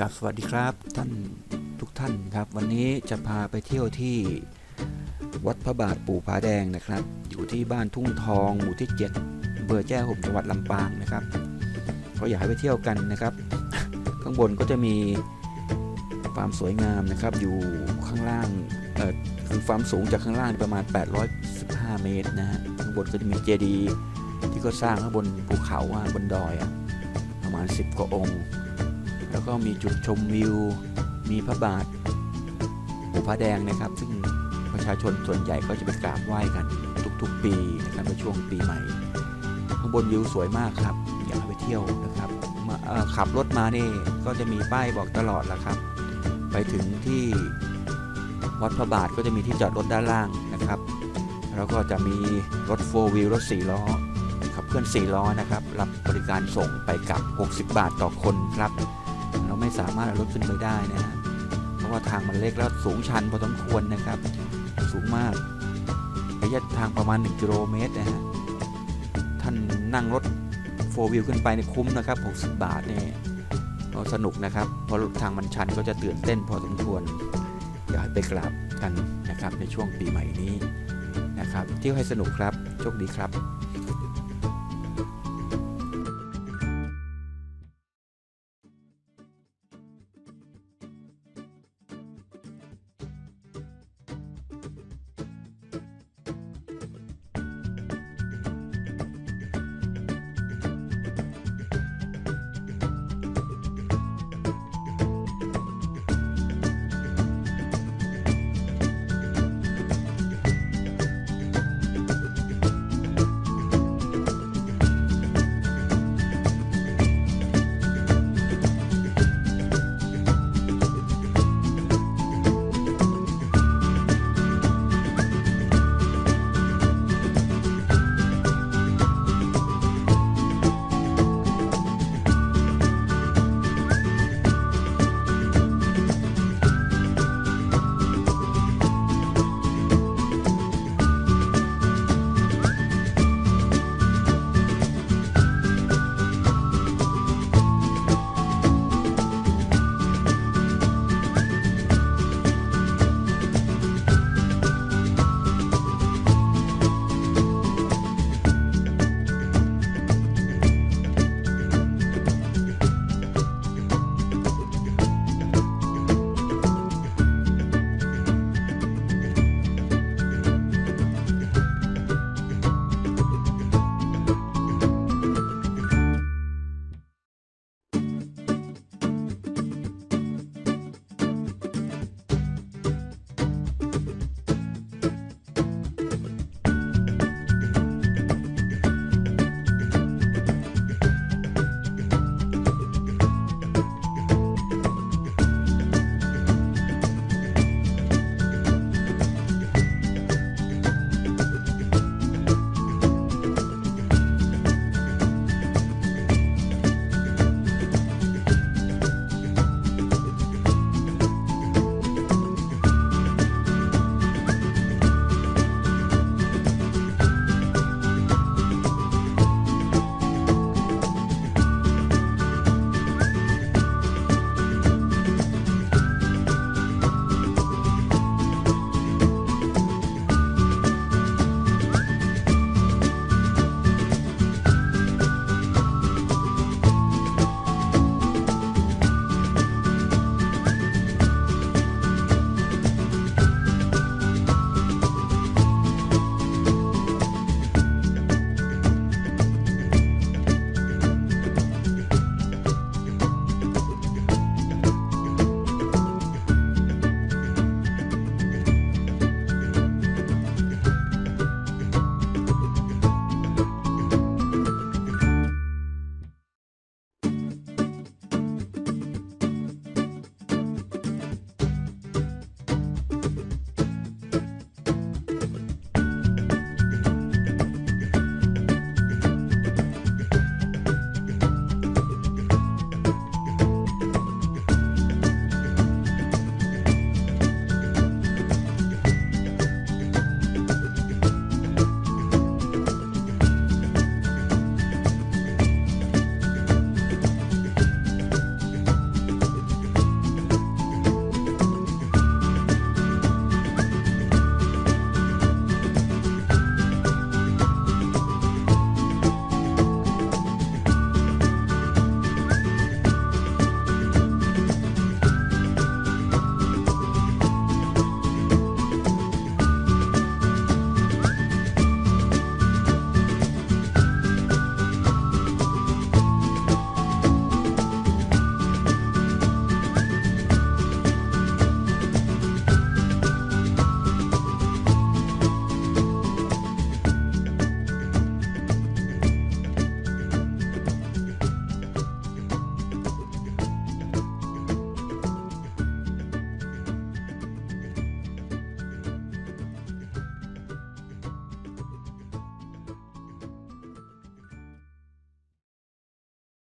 กับสวัสดีครับท่านทุกท่านครับ วันนี้จะพาไปเที่ยวที่วัดพระบาทปู่ผาแดงนะครับ อยู่ที่บ้านทุ่งทองหมู่ที่7อำเภอแจ้ห่มจังหวัดลำปางนะครับ ก็อยากให้ไปเที่ยวกันนะครับ ข้างบนก็จะมีความสวยงามนะครับ อยู่ข้างล่างเอ่อคือความสูงจากข้างล่างประมาณ 815 เมตรนะฮะข้างบนก็จะมีเจดีย์ที่ก็สร้างข้างบนภูเขาบนดอยประมาณ 10 กว่าองค์ แล้วก็มีจุดชมวิว มีพระบาทปู่พระแดงนะครับ ซึ่งประชาชนส่วนใหญ่ก็จะไปกราบไหว้กันทุกๆปีนะครับในช่วงปีใหม่ ข้างบนวิวสวยมากครับ อยากไปเที่ยวนะครับขับรถมานี่ก็จะมีป้ายบอกตลอดแล้วครับ ไปถึงที่วัดพระบาทก็จะมีที่จอดรถด้านล่างนะครับ แล้วก็จะมีรถโฟวิวรถ 4 ล้อขับเคลื่อน 4 ล้อนะครับ รับบริการส่งไปกับ 60 บาทต่อคนครับ สามารถเอารถขึ้นไปได้นะฮะเพราะว่าทางมันเล็กแล้วสูงชันพอสมควรนะครับ สูงมากระยะทางประมาณ 1กิโลเมตรนะฮะท่านนั่งรถโฟวิวขึ้นไปในคุ้มนะครับ 60 บาทเนี่ยเราสนุกนะครับเพราะทางมันชันก็จะตื่นเต้นพอสมควรอยากให้ไปกราบกันนะครับในช่วงปีใหม่นี้นะครับเที่ยวให้สนุกครับโชคดีครับ